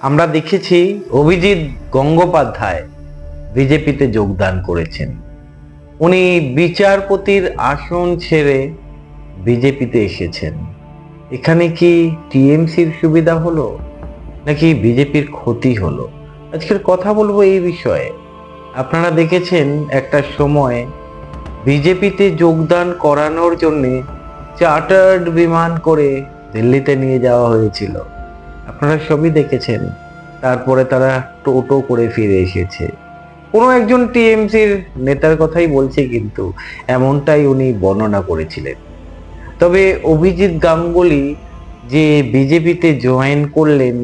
আমরা দেখেছি অভিজিৎ গঙ্গোপাধ্যায় বিজেপিতে যোগদান করেছেন। উনি বিচারপতির আসন ছেড়ে বিজেপিতে এসেছেন। এখানে কি টিএমসির সুবিধা হলো? নাকি বিজেপির ক্ষতি হলো? আজকের কথা বলব এই বিষয়ে। আপনারা দেখেছেন একটা সময় বিজেপিতে যোগদান করানোর জন্যে চার্টার্ড বিমান করে দিল্লিতে নিয়ে যাওয়া হয়েছিল। আপনারা সবই দেখেছেন। তারপরে তারা টোটো করে ফিরে এসেছে। কোনো একজন টিএমসির নেতার কথাই বলছে কিন্তু এমনটাই উনি বর্ণনা করেছিলেন। তবে অভিজিৎ গাঙ্গুলি যে বিজেপিতে জয়েন করলেন,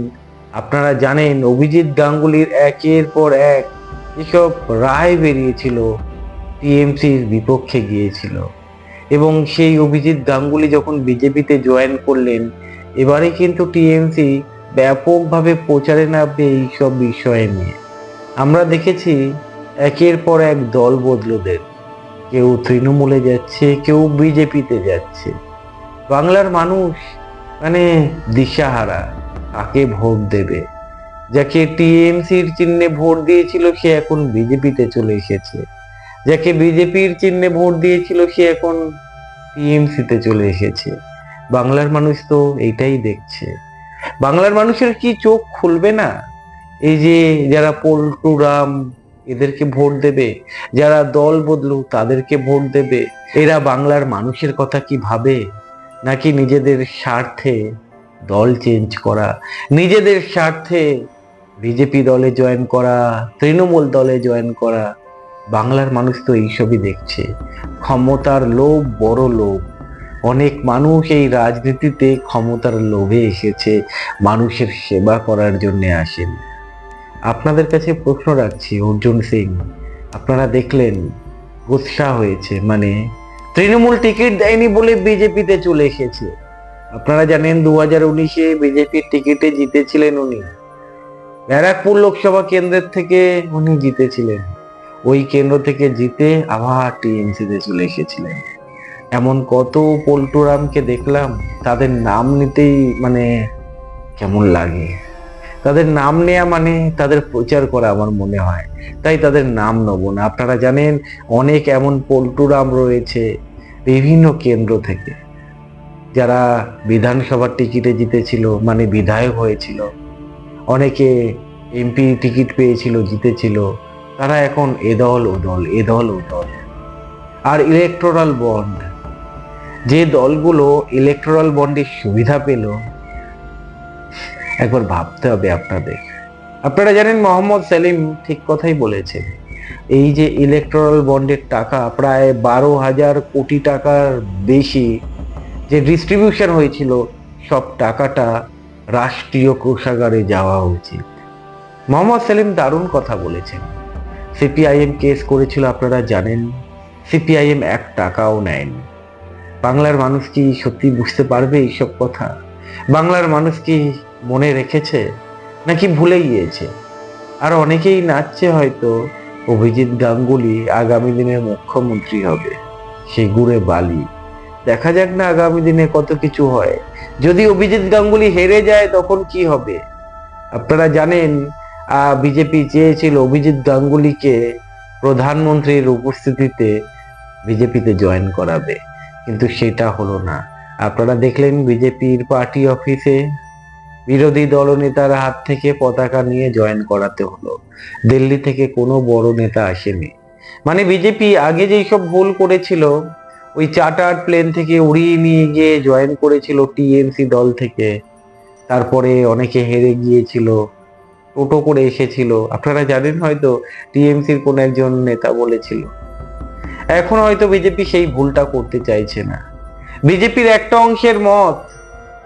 আপনারা জানেন অভিজিৎ গাঙ্গুলির একের পর এক যেসব রায় বেরিয়েছিল, টিএমসির বিপক্ষে গিয়েছিল। এবং সেই অভিজিৎ গাঙ্গুলি যখন বিজেপিতে জয়েন করলেন, এবারে কিন্তু টিএমসি ব্যাপকভাবে প্রচারে নামবে এইসব বিষয়ে নিয়ে। আমরা দেখেছি একের পর এক দল বদলুদের। কেউ তৃণমূলে যাচ্ছে, কেউ বিজেপিতে যাচ্ছে। বাংলার মানুষ মানে দিশাহারা, কাকে ভোট দেবে? যাকে টিএমসির চিহ্নে ভোট দিয়েছিল, সে এখন বিজেপিতে চলে এসেছে। যাকে বিজেপির চিহ্নে ভোট দিয়েছিল, সে এখন টিএমসিতে চলে এসেছে। বাংলার মানুষ তো এইটাই দেখছে। বাংলার মানুষের কি চোখ খুলবে না? এই যে যারা পল্টুরাম এদেরকে ভোট দেবে, যারা দল বদলু তাদেরকে ভোট দেবে। এরা বাংলার মানুষের কথা কি ভাবে? নাকি নিজেদের স্বার্থে দল চেঞ্জ করা? নিজেদের স্বার্থে বিজেপি দলে জয়েন করা, তৃণমূল দলে জয়েন করা। বাংলার মানুষ তো এইসবই দেখছে। ক্ষমতার লোভ বড় লোভ। অনেক মানুষ এই রাজনীতিতে ক্ষমতার লোভে এসেছে, মানুষের সেবা করার জন্য আসেন। আপনাদের কাছে প্রশ্ন রাখছি, অর্জুন সিং, আপনারা দেখলেন উৎসাহ হয়েছে মানে তৃণমূল টিকিট দেয়নি বলে বিজেপিতে চলে এসেছে। আপনারা জানেন দু হাজার উনিশে বিজেপির টিকিটে জিতেছিলেন উনি। ব্যারাকপুর লোকসভা কেন্দ্রের থেকে উনি জিতেছিলেন। ওই কেন্দ্র থেকে জিতে আবার টিএমসিতে চলে এসেছিলেন। এমন কত পল্টুরামকে দেখলাম, তাদের নাম নিতেই মানে কেমন লাগে। তাদের নাম নেয়া মানে তাদের প্রচার করা আমার মনে হয়। তাই তাদের নাম নেব না। আপনারা জানেন, অনেক এমন পল্টুরাম রয়েছে বিভিন্ন কেন্দ্র থেকে, যারা বিধানসভার টিকিটে জিতেছিল মানে বিধায়ক হয়েছিল। অনেকে এমপি টিকিট পেয়েছিল, জিতেছিল। তারা এখন এ দল, ও দল, এ দল, ও দল। আর ইলেকট্রাল বন্ড যে দলগুলো ইলেকট্রাল বন্ডের সুবিধা পেল, একবার ভাবতে হবে আপনাদের। আপনারা জানেন মোহাম্মদ সেলিম ঠিক কথাই বলেছেন, এই যে ইলেকট্রাল বন্ডের টাকা প্রায় বারো হাজার কোটি টাকার বেশি যে ডিস্ট্রিবিউশন হয়েছিল, সব টাকাটা রাষ্ট্রীয় কোষাগারে যাওয়া উচিত। মোহাম্মদ সেলিম দারুণ কথা বলেছেন। সিপিআইএম কেস করেছিল, আপনারা জানেন। সিপিআইএম এক টাকাও নেয়নি। বাংলার মানুষ কি সত্যি বুঝতে পারবে এইসব কথা? বাংলার মানুষ কি মনে রেখেছে? নাকি ভুলে গিয়েছে? আর অনেকেই নাচছে হয়তো, অভিজিৎ গাঙ্গুলি আগামী দিনের মুখ্যমন্ত্রী হবে, সে গুড়ে বালি। দেখা যাক না আগামী দিনে কত কিছু হয়। যদি অভিজিৎ গাঙ্গুলি হেরে যায় তখন কি হবে? আপনারা জানেন বিজেপি চেয়েছিল অভিজিৎ গাঙ্গুলিকে প্রধানমন্ত্রীর উপস্থিতিতে বিজেপিতে জয়েন করাবে। কিন্তু সেটা হলো না। আপনারা দেখলেন বিজেপির পার্টি অফিসে বিরোধী দলনেতার হাত থেকে পতাকা নিয়ে জয়েন করাতে হলো। দিল্লি থেকে কোনো বড় নেতা আসেনি। মানে বিজেপি আগে যেই সব ভুল করেছিল, ওই চার্টার প্লেন থেকে উড়িয়ে নিয়ে গিয়ে জয়েন করেছিল টিএমসি দল থেকে। তারপরে অনেকে হেরে গিয়েছিল, টোটো করে এসেছিল। আপনারা জানেন হয়তো টিএমসির কোন একজন নেতা বলেছিল। এখন হয়তো বিজেপি সেই ভুলটা করতে চাইছে না। বিজেপির একটা অংশের মত,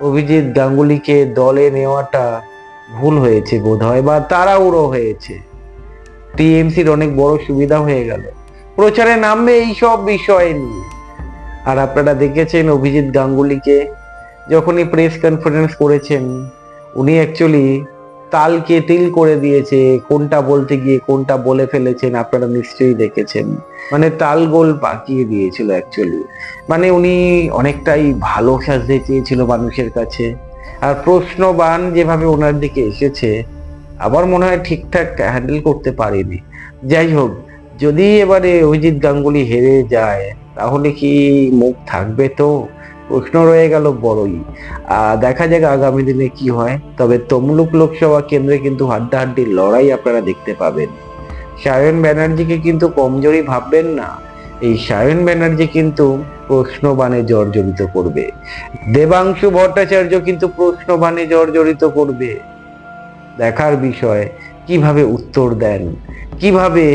অভিজিৎ গাঙ্গুলিকে দলে নেওয়াটা ভুল হয়েছে বোধ হয় বা তাড়াহুড়ো হয়েছে। টিএমসির অনেক বড় সুবিধা হয়ে গেল। প্রচারে নামবে এই সব বিষয় নিয়ে। আর আপনারা দেখেছেন অভিজিৎ গাঙ্গুলিকে, যখনই প্রেস কনফারেন্স করেছেন, উনি অ্যাকচুয়ালি তালকে তিল করে দিয়েছে, কোনটা বলতে গিয়ে কোনটা বলে ফেলেছেন আপনারা নিশ্চয়ই দেখেছেন। মানে তাল গোল পাকিয়ে দিয়েছিল অ্যাকচুয়ালি মানে উনি অনেকটাই ভালো সাজতে চেয়েছিল মানুষের কাছে। আর প্রশ্নবান যেভাবে ওনার দিকে এসেছে আবার মনে হয় ঠিকঠাক হ্যান্ডেল করতে পারেনি। যাই হোক, যদি এবারে অভিজিৎ গাঙ্গুলি হেরে যায়, তাহলে কি মুখ থাকবে তো? প্রশ্ন রয়ে গেল বড়ই। দেখা যাক আগামী দিনে কি হয়। তবে তমলুক লোকসভা কেন্দ্রে কিন্তু হাড্ডাহাড্ডি লড়াই আপনারা দেখতে পাবেন। সায়ন ব্যানার্জিকে কিন্তু কমজোরি ভাববেন না। এই সায়ন ব্যানার্জি কিন্তু প্রশ্নবাণে জর্জরিত করবে। দেবাংশু ভট্টাচার্য কিন্তু প্রশ্নবাণে জর্জরিত করবে। দেখার বিষয়, কীভাবে উত্তর দেন? কীভাবে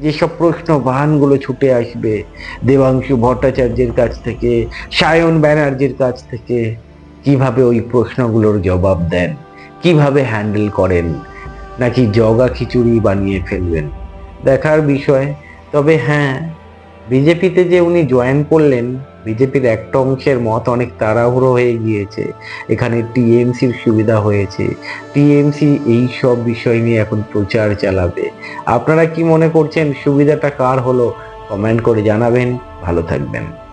যেসব প্রশ্ন বাহানগুলো ছুটে আসবে, দেবাংশু ভট্টাচার্যের কাছ থেকে, সায়ন ব্যানার্জির কাছ থেকে, কীভাবে ওই প্রশ্নগুলোর জবাব দেন? কীভাবে হ্যান্ডেল করেন? নাকি জগা খিচুড়ি বানিয়ে ফেলবেন? দেখার বিষয়, তবে হ্যাঁ বিজেপিতে যে উনি জয়েন করলেন, বিজেপির একটা অংশের মত অনেক তাড়াহুড়ো হয়ে গিয়েছে। এখানে টিএমসির সুবিধা হয়েছে। টিএমসি এই সব বিষয় নিয়ে এখন প্রচার চালাবে। আপনারা কি মনে করছেন, সুবিধাটা কার হলো? কমেন্ট করে জানাবেন। ভালো থাকবেন।